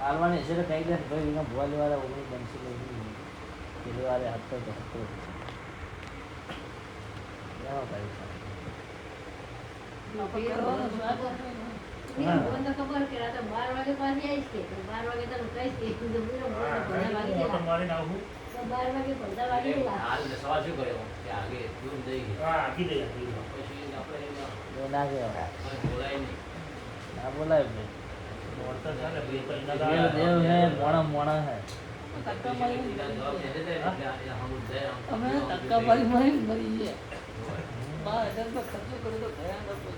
આલવાની છે કઈ દે ભાઈ એના ભોવા ઓગણી બનશે પેલી વારે લેવા બોલાય નહીં. ના બોલાય ભાઈ. દેવ હે મોણા મોણા હે. ધક્કા મારી મારી ગયા. બાર હજાર રૂપિયા ખર્ચો કર્યો તો ગયા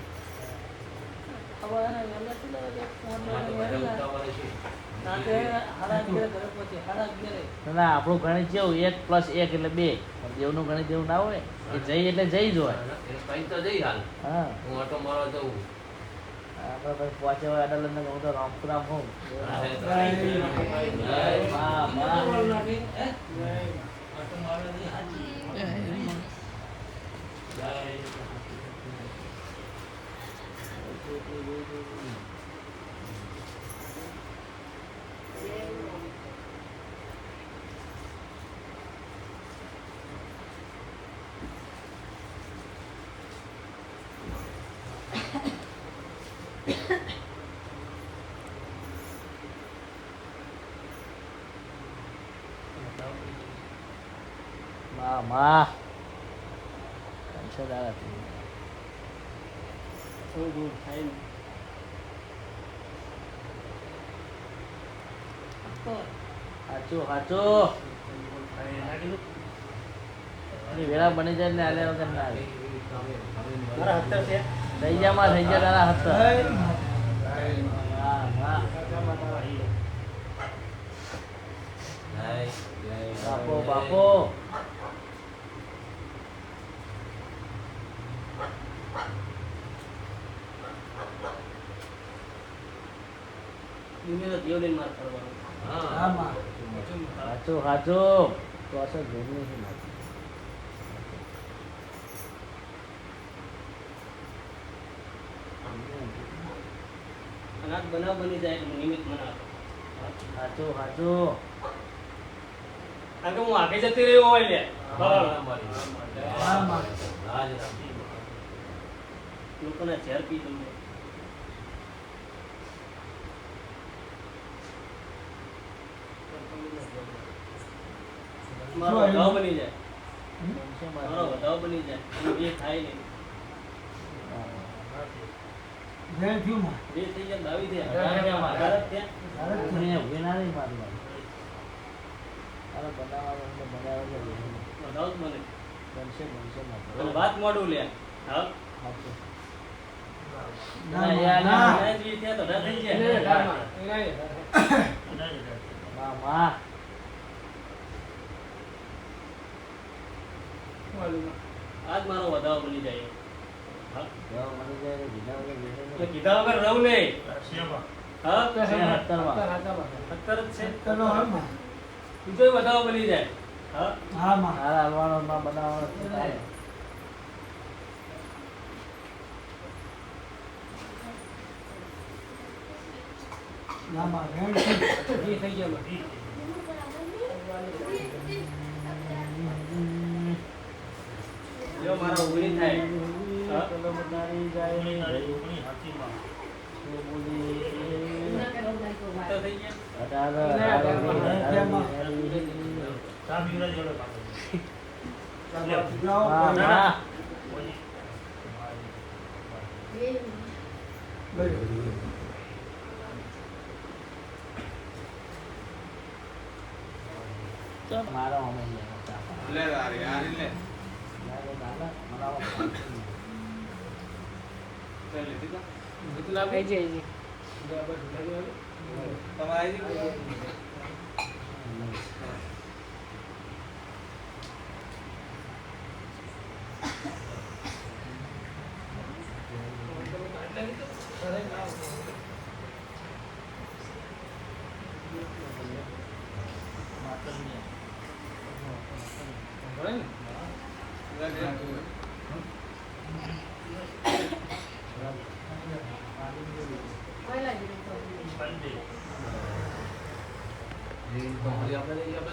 ના, આપણું ગણિત જેવું એક પ્લસ એક એટલે બે. દેવનું ગણિત જેવું ના હોય એ જઈ એટલે જઈ જ હોય. તો હા. હું ઓટો મારો આપણે પછી પહોંચે હોય ને હું તો રામપુરામ હોઉં. એ તો જય મા, મા. મા મા કંસે દાડા થઈ ગયા. થોડું દૂર થાય હાચું હાચું. વેળા બની જાય ને આલે વગર ના આવે. થઈ જા માં થઈ જા તારા હત્તર હા હા. જય, જય, બાપો. બાપો. દુનિયાનો લઈને માર હા. તો અસર. અનાજ બનાવ બની જાય એટલે નિમિત્ત મનાવ હાચું કારણ કે હું આગે જતી રહ્યો હોય લે હા, મારી. હા, માં. રાજ રામ. લોકોના ઝેર પી જવું મારો વધાવ બની જાય મારો વધાવ બની જાય અને એ થાય નહીં બે થઈ જાય બાવી થયા ભારત થયા મેં ઊભી ના રહી મારી વાત. અરે બનાવવાનું તો બનાવે વધાવ જ બને બનશે બનશે અને વાત મોડું લે હા ના, ના, યાર, ના, ના. ના, જે ના થઈ જાય મા આજ મારો વધાવ બની જાય. હા? જવા મળી જાય તો બીજા વગર બેસે એટલે નહીં. કીધા વગર રહું નહીં. હા? સત્તર જ છે. બીજો વધાવ બની જાય. હા? હારા હાલવાનો માં બનાવવાનો છે તારે. થઈ જાય જો મારા ઉગણી થાય હા ચલો બધાની જાય ભાઈ. શું બોલી? ના કરો ભાઈ તો વાત. તો થઈ ગયા અઢાર, અઢાર, અઢાર, મા, મા. બે મારો લે લે. તમારે આપણે આપણે લઈ આપણે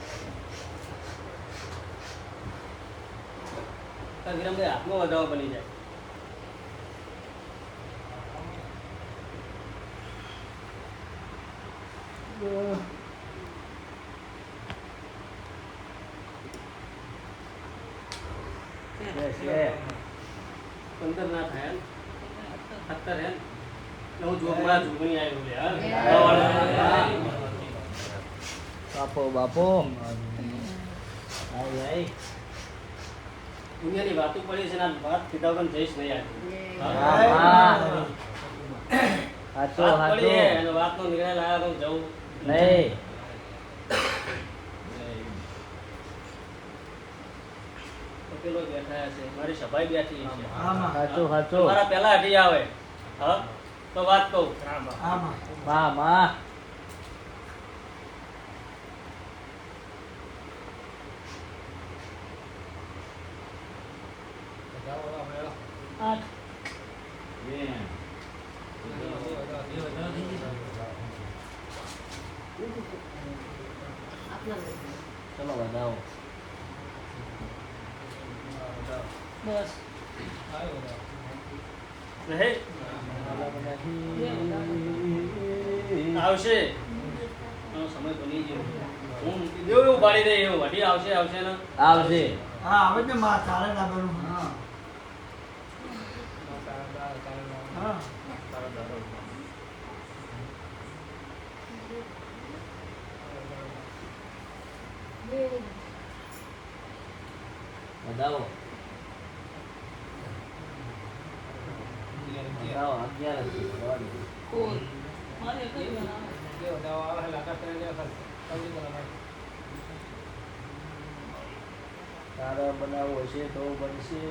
તો વિરમભાઈ હાથમાં વધાવો બની જાય. પંદર ના થાય સત્તર હે હું જોગમાં જોગણી આવ્યો લે હા? હા. બાપો બાપો. આઈ. દુનિયાની વાતો પડી છે ને વાત કીધા વગર જઈશ નહીં વાત નિર્ણય જવું. પેલો બેઠા છે મારી સભાઈ બેઠી છે. હાચો હાચો. તમારા પહેલા હટી આવે. હા? તો વાત કહું. માં માં આઠ ચલો વધાવો હે આવશે. સમય બની ગયો હું મૂકી એવું પાડી દે એવું હટી આવશે. આવશે ને આવશે હા હવે તો માં ચાલે ના હા હા વધાવો વધાવો અગિયાર જ છે, જવા દો. કોલ મારે એક જ બનાવે તારે બનાવો છે તો બનશે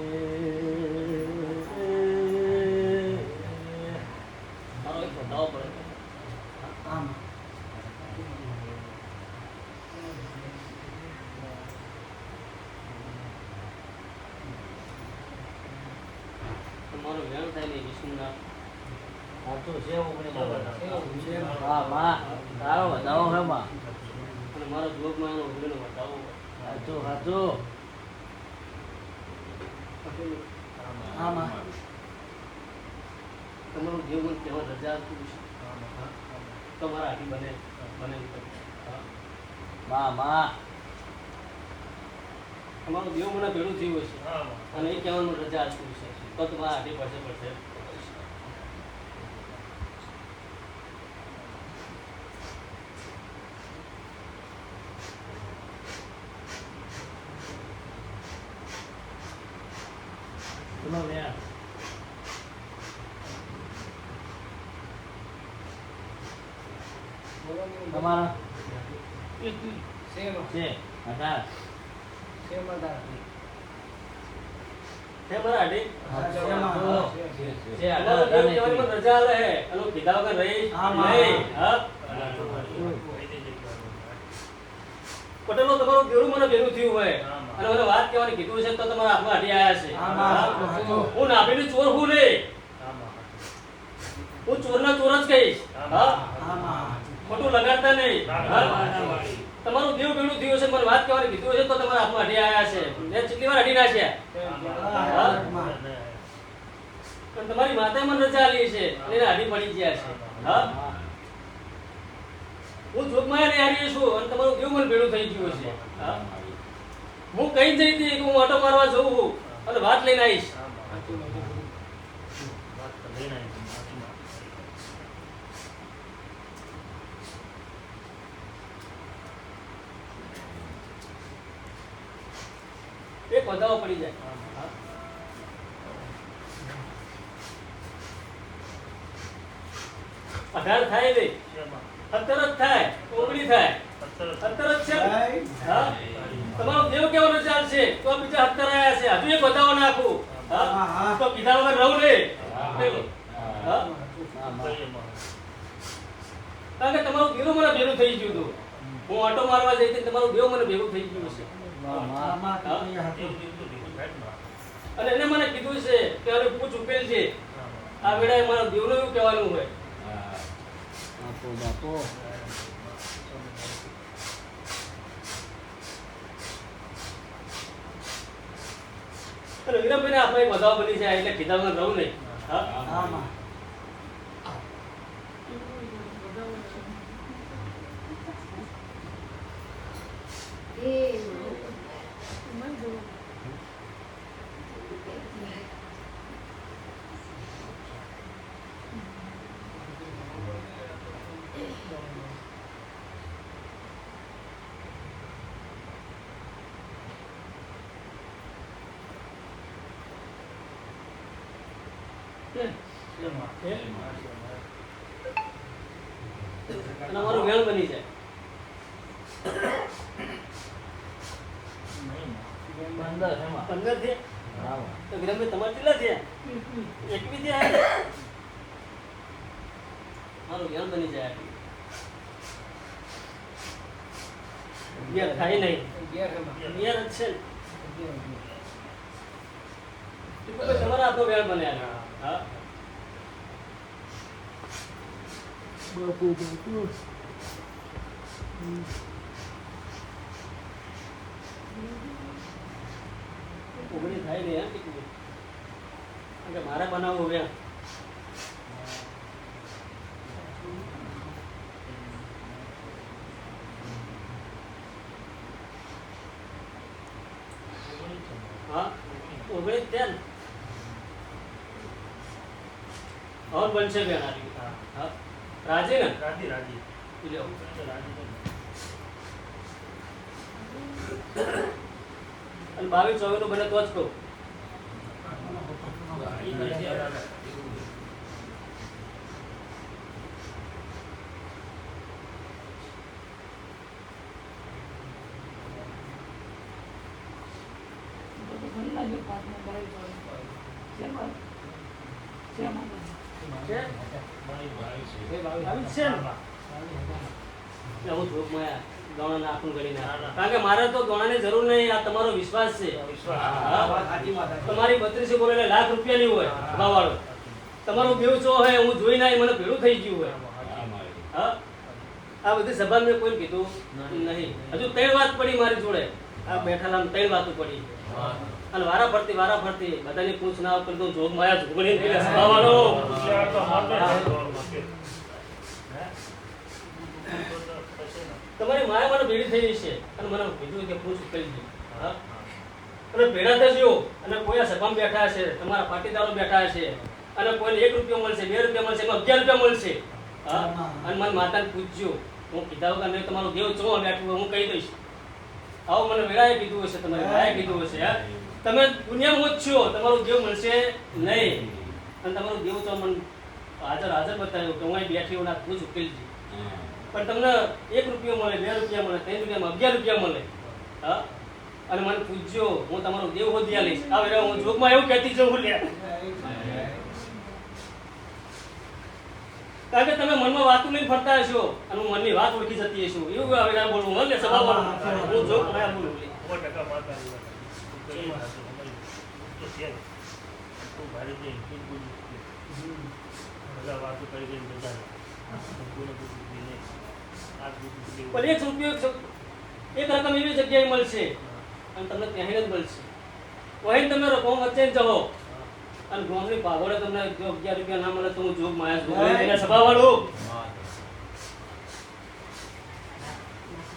આમ તમારો નહીં વિષ્ણુના સાચું છે ઓગણી હા માં તારો વધાવો હે માં અને મારો જોગમાં એનો ઉઘડીનો બતાવો સાચું આમાં. તમારું જીવ મને કહેવા રજા આપતું છે તમારા હાથી બને બને. હા. માં માં તમારું દેવ મને ભેળું થયું હશે. અને એ કહેવાનું રજા આપતું છે તો તમારા હાથી પડશે પડશે ચલો વેણ તમારા એકવીસ છે અઢાર હે મારા હાથી છે અઢાર તમારું અઢાર દેવ ને કહેવાની એકવીસ. મને રજા આલે હે અને હું કીધા વગર રહી હા, હા. નહીં હા પટેલો તમારું બેરું મને ભેરું થયું હોય અને મને વાત કહેવાની કીધું છે તો તમારા હાથમાં છે. આમાં હા? હાચું, હાચું. હું નાભીનું ચોર હું નહીં હું ચોરના ચોર જ કહીશ. ખોટું લગાડતા નહીં. તમારું દેવ ભેળું થયું છે મને વાત કહેવાની કીધું છે તો તમારા હાથમાં હટી આયા છે. મેં કેટલી વાર હટી નાખ્યા. પણ તમારી માતા મને રજા આલી છે. એને હાડી પડી ગયા છે. હા? હું જોગમાં હારી છું અને તમારું કેવું મને ભેળું થઈ ગયું છે હા? કઈ જઈ હતી કે હું ઓટો મારવા જઉં અને વાત લઈને આવીશ. એક વધાવો પડી જાય. અઢાર થાય ને સત્તર જ થાય. ઓગણી થાય. જ છે? હા? તમારો દેવ કેવાનો ચાલશે તો બીજા સત્તર આયા છે. હજુ એક બતાવો નાખું. હા, હા હા. તો કીધા વગર રહું નહીં. હા. હા. કારણ કે તમારું દેવ મને ભેગું થઈ ગયું હતું. હું આટો મારવા જઈ હતી તમારું દેવ મને ભેગું થઈ ગયું છે આમાં તો હા. અહીંયા હતું. અને એને મને કીધું છે કે હવે પૂછ ઉકેલ છે. આ વેળાએ મારા દેવનું એવું કહેવાનું હોય. બાપો બાપો અને વિરમભાઈને આપણે એક બની જાય એટલે કીધા વગર રહું નહીં. હા આમાં. એ અને અમારું વેણ બની જાય. પંદર પંદર છે? તો વિરમભાઈ તમારે કેટલા થયા? એકવી થયા? મારું વેણ બની જાય અગિયાર. થાય નહીં. જ છે. તમારા હાથનો વેળ બન્યા હા. બાપો બાપો ઓગણી થાય ટીપુભાઈ કારણ કે મારે બનાવવું વેણ હા, ઓગણીસ થયા ને હવે બનશે બેન આ રીતે. હા રાજી ને ઈ રાજી અને બાવીસ ચોવીસનું બને તો જ કહું મને લાગ્યું પાંચમો બાવીસ વાળો. શેમાં? શેમાં? છે? બાવીસ છે ને? એટલે હું ધૂપમાં ગૌણા નાખું ગણી નાખું. કારણ કે મારે તો ગૌણાની જરૂર નહીં આ તમારો વિશ્વાસ છે. આ વાત સાચી વાત છે. તમારી બત્રીસે બોલે લાખ રૂપિયાની હોય ભાવવાળો તમારો બેવ ચો હોય હું જોઈ ના મને ભેળું થઈ ગયું હોય. હા. આ બધી સભા મેં કોઈ કીધું નહીં. હજુ ત્રણ વાત પડી મારી જોડે. આ બેઠાલા ત્રણ વાતો પડી. અને વારા ફરતી વારા ફરતી બધાની પૂછ ના કરી દઉં જોગ માયા જોગણી સભાવાળો તમારી માયા મને ભેળી થઈ છે. અને મને કીધું કે પૂછ કરી દે. અને ભેડા થશો અને કોઈ સભામાં બેઠા છે તમારા પાટીદારો બેઠા છે અને કોઈને એક રૂપિયો મળશે, બે રૂપિયા મળશે, એમાં અગિયાર રૂપિયા મળશે. અને મને માતાને પૂછજો. હું કીધા વગર નહીં તમારો દેવ ચો બેઠું હું કહી દઈશ. આવો મને વેળાએ કીધું હશે, તમારે ભાઈએ કીધું હશે, હા? તમે દુનિયામાં જ છો, તમારું દેવ મળશે નહીં. અને તમારું દેવ તો મને હાજર હાજર બતાવ્યો કે હું અહીં બેઠી હું પૂછ ઉકેલજી. પણ તમને એક રૂપિયો મળે બે રૂપિયા મળે ત્રણ રૂપિયામાં અગિયાર રૂપિયા મળે હા અને મને પૂછજો હું તમારો દેવ હોદિયા લઈશ આ હું જોગમાં એવું કહેતી જવું લે કારણ કે તમે મનમાં વાત લઈને ફરતા હશો અને હું મનની વાત ઓળખી જતી હશું એવું આ વેરા બોલવું લે સભા બોલું હું જોગમાં બોલું લે. પણ એક રૂપિયો એક રકમ એવી જગ્યાએ મળશે અને તમને ત્યાં જ મળશે. વહીને તમે રકમ વચ્ચે જવો. અને ગોમની પાઘોડે તમને જો અગિયાર રૂપિયા ના મળે તો હું જોગ માયા લઈને એના સભાવાળું.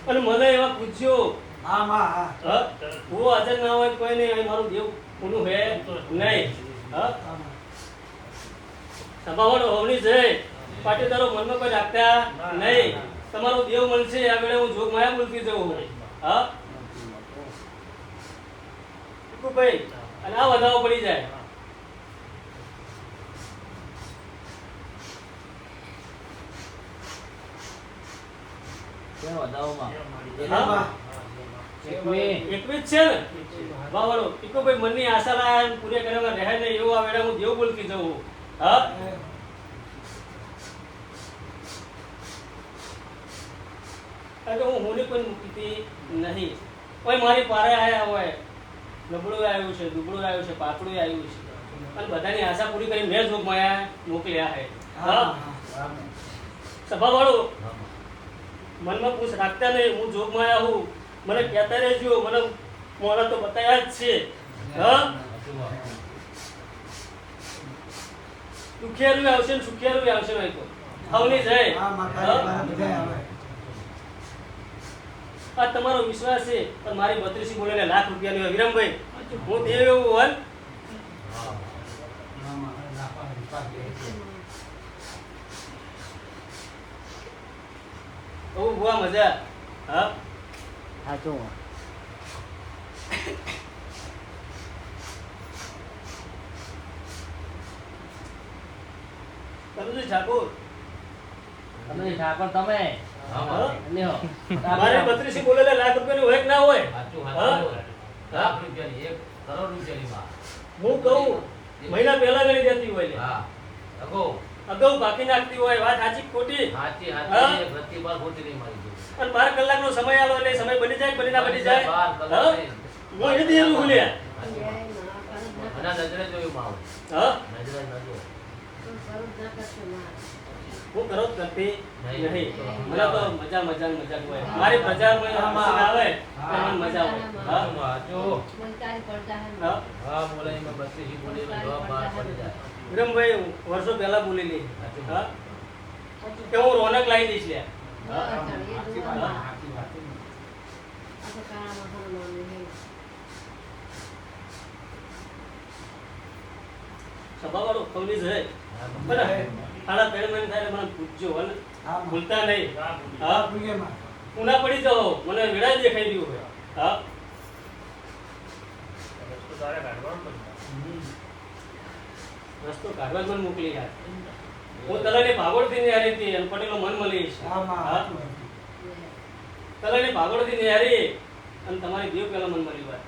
અને મને એવા પૂછ્યો આમાં હા. હા. હું હાજર ના હોય કોઈ નહીં મારું દેવ કોનું હે નહીં હા. આમાં. સભાવાળો હોવની છે. પાટીદારો મનમાં કોઈ રાખતા નહીં. તમારો દેવ મળશે આ વેળે હું જોગ માયા બોલતી જઉં. હા? ભાઈ અને આ વધારો પડી જાય. એકવીસ. છે ને? વાહ વાળો ભાઈ મનની આશા લાયા અને પૂરી કરવામાં રહે નહીં એવું આ વેળા હું દેવ બોલતી જવું હા. કારણ કે હું હોની કોઈ મૂકતી નહીં કોઈ મારી પારે આવ્યા હોય નબળું આવ્યું છે દુબળું આવ્યું છે પાતળું આવ્યું છે અને બધાની આશા પૂરી કરી મેં જોગ માયા મોકલ્યા હે હા સભા વાળો મનમાં પૂછ રાખતા નહીં હું જોગ માયા હું? મને કહેતા રહેજો મને મોડા તો બતાયા જ છે. હા? દુખિયારું આવશે ને સુખિયારું આવશે નહીં તો. હવની જાય હા માં હા? કાલે બધા આવે આ તમારો વિશ્વાસ છે પણ મારી બત્રીસી બોલીને લાખ રૂપિયાની હોય વિરમભાઈ હું દેવ એવું હોય બુઆ મજા. હા? કનુજી ઠાકોર તમે ઠાકોર? તમે હા? લ્યો મારી બત્રીસી બોલેલે લાખ રૂપિયાની હોય ના હોય. લાખ રૂપિયાની એક કરોડ રૂપિયાની માં. હું કહું મહિના પહેલા ગણી હોય હા. અગાઉ. બાકી નાખતી હોય વાત સાચી ખોટી? હાચી એક બાર ખોટી નહીં મારી અને બાર કલાકનો સમય આલો એટલે સમય બની જાય બની ના બની જાય? બાર હા? કલાક નહીં. હું એ દેવું ભૂલ્યા નજરે જોયું માવું હા? નજરે ન જોયું. હું કરો જ કરતી નહીં. મને તો મજા મજા મજા હોય. મારી પ્રજામાં આવે? તો મજા હોય. હા? પડતા હે બોલે એમાં બત્રીસી બોલી એટલે જવાબ બહાર પડી જાય. વિરમભાઈ વર્ષો પહેલા બોલેલી. હા? કે હું રોનક લાવી દઈશ લે હા એ જોવા. આ તો કાળા મસાલો નામ હે સભા વાળો ખવલી જ હે બરાબર. ખાડા પેડ મને થાય મને પૂછજો અને ને હા ભૂલતા નહીં. હા? ઉના પડી જાઓ. મને વેળા દેખાઈ દીધું. હોય હા? રસ્તો કાઢવા પણ મને મોકલી યાર હું તલાની ભાગોળથી નિહારી હતી અને પટેલો મન મળીશ હા ભાગોળ હા? તલાની ભાગોળથી નિહારી અને તમારી દેવ પેલા મન મળી વાત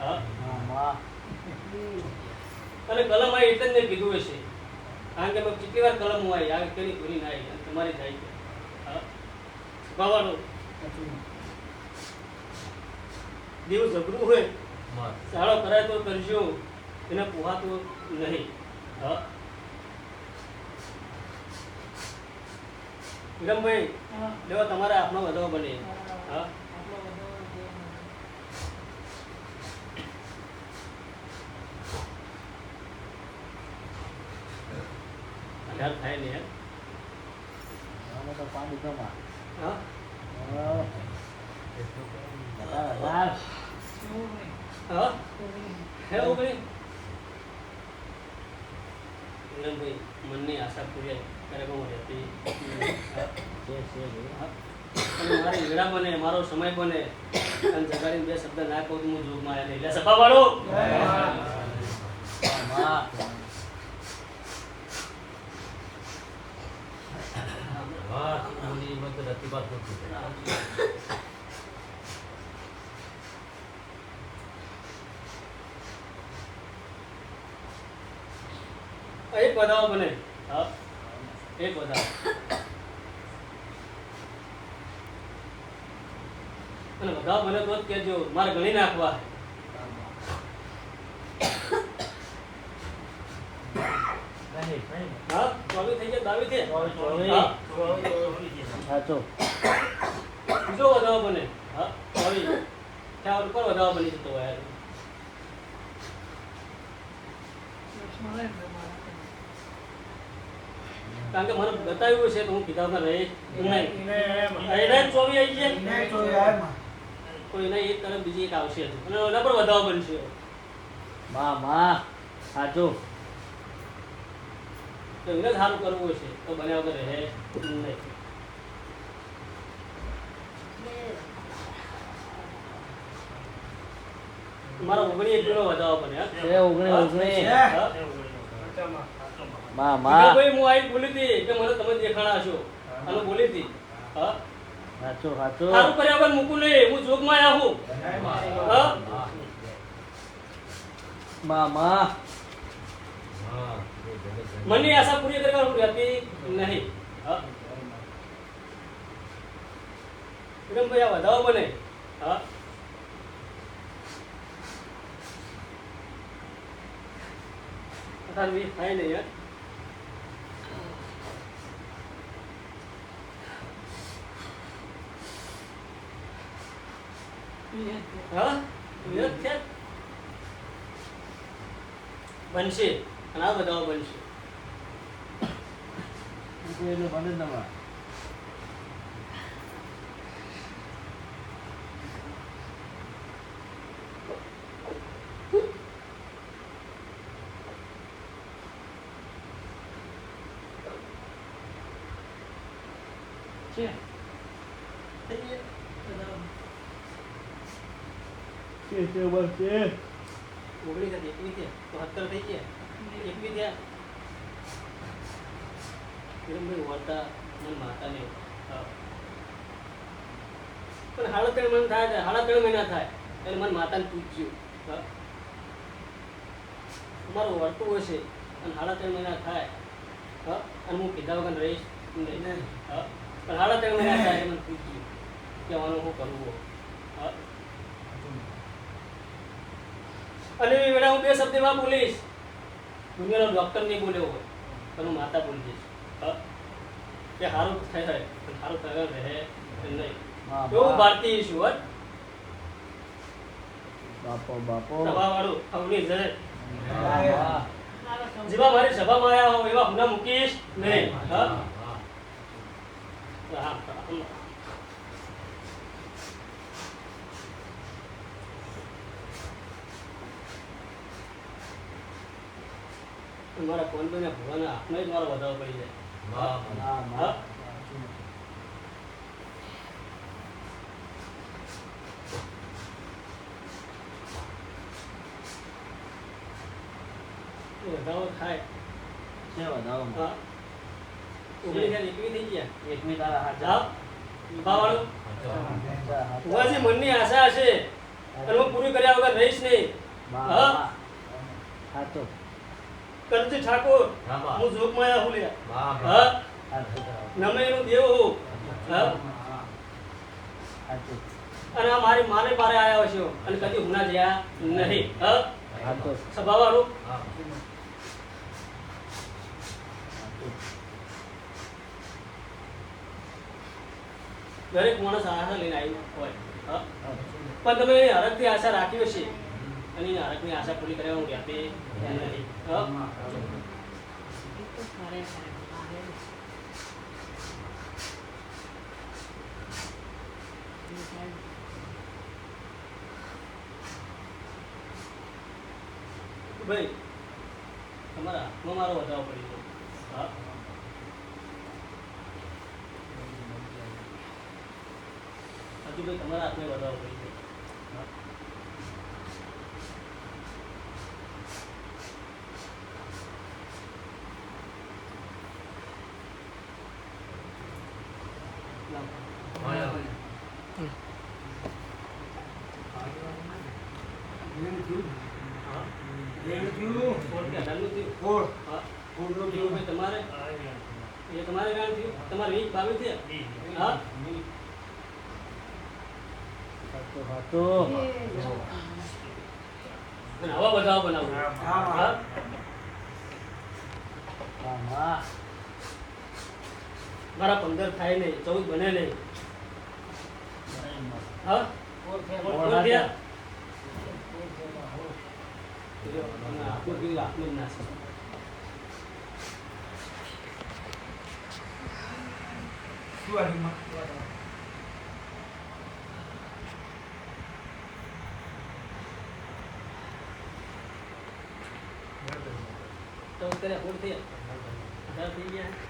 હા. માં. અને કલમ આ એટલે જ મેં કીધું હશે. કારણ કે મેં કેટલી વાર કલમ હું આવી આ કેની ભૂલી ના આવી તમારી જાય છે. હા? દેવ ઝઘડું હોય. સાળો કરાય તો કરજો એને પોહાતું નહીં. હા? વિરમભાઈ લેવા તમારા આપનો વધારો બને. હા અઢાર થાય ને યાર. અમે તો પાણી જમા હા હા બરાબર. હા હે ઓગણી વિરમભાઈ મનની આશા પૂરી કાર્યક્રમો રહેતી હા છે છે ભાઈ. અને મારી વેળા બને મારો સમય બને અને જગાડીને બે શબ્દ ના કહું હું જોગમાં આવ્યા એટલે સભા વાળો! એક વધાવો બને. હા. એક વધાવો અને બધા મને તો જ કહેજો મારે ગણી નાખવા. હા ચોવી થઈ ગયા દાવી છે? હા. સાચું બીજો વધાવો બને. હા ચોવી ત્યાં ઉપર વધાવો બની જતો હોય. યાર. કારણ કે મને બતાવ્યું છે તો હું કીધા રહે નહીં. ચોવી આવી છે એના એક તરફ બીજી એક આવશે અને એના પર વધાવો બનશે. મા મા સાચો. તો એને સારું કરવું છે તો બન્યા વગર રહે. નહીં. મારા ઓગણી એક કિલો વધાવો બને? ઓગણી ઓગણી? માં માં ભાઈ હું આવી બોલી હતી કે મને તમે દેખાણા છો અને બોલી હતી. હા? સાચું સાચું સારું કર્યા મૂકું નહીં હું જોગમાં આવું મામા. આશા પૂરી કરવા હું રહેતી નહીં. હા? ભાઈ આ વધાવો બને હા? વી થાય નહીં યાર હા વિરોધ છે બનશે. અને આ બધાઓ બનશે એટલે બને જ નવા છે કે તે બનશે ઓગણીસ હતી એકવીસ થયા તો સત્તર થઈ ગયા એકવીસ થયા વિરમભાઈ વળતા મન માતાને હા. પણ સાડા ત્રણ મહિના થાય સાડા ત્રણ મહિના થાય. એટલે મન માતાને પૂછ્યું મારું વળતું હશે અને સાડા ત્રણ મહિના થાય. હા અને હું કીધા વગર રહીશ નહીં. પણ સાડા ત્રણ મહિના થાય મને પૂછ્યું કહેવાનું હું કરવું અને વેળા હું બે શબ્દ એવા બોલીશ. દુનિયાનો ડૉક્ટર નહીં બોલ્યો હોય પણ હું માતા બોલી જઈશ કે સારું થાય સારું થયો રહે નહીં. એવું ભારતીય હો. બાપો બાપો. સભાવાળું અવની જય જેવા મારી સભામાં આવ્યા હોવ એવા હુના મૂકીશ નહીં હા? હા હા, હા. મારા કોન્ટોને હાથમાં જ મારો વધારો પડી જાય. હા. હા એ વધારો થાય છે વધાવો હા ઓગણીસ હજાર એકવીસ થઈ ગયા એકવી તારા હાથ જાઓ વિભાવાળું હાથ. ભગવાનજી મનની આશા હશે અને હું પૂરી કર્યા વગર રહીશ નહીં મામા. હાચો. કરજી ઠાકોર રામા. હું જોગમાયા હું લ્યા હા હાચો. નમે એનું દેવ હું. અને આ મારી મારે મારે આયા છો અને કદી હુના જયા? નહીં. હા. દરેક માણસ આશા લઈને આવ્યો હોય. હા? પણ તમે હરકથી આશા રાખી હશે. અને હરકની આશા પૂરી કરવા હું નહીં. હા. ભાઈ તમારા હાથમાં મારો વધારો પડી ગયો. હા? હજુ ભાઈ તમારા હાથમાં વધારો પડી ગયો હા. લાવો. હા કોણ કે અઢારનું થયું? હા એવું ભાઈ તમારે એ તમારે ગામ થયું તમારે વીસ બાવીસ થયા હા હાચો. હાચો. અને આવા બધા બનાવું હા મામા. મારા પંદર થાય નહીં ચૌદ બને નહીં. હા? કોણ થયા? જો, તમે આપનું કીધું આપનું જ નાશે ચૌદ કર્યા કોણ થયા અઢાર થઈ ગયા?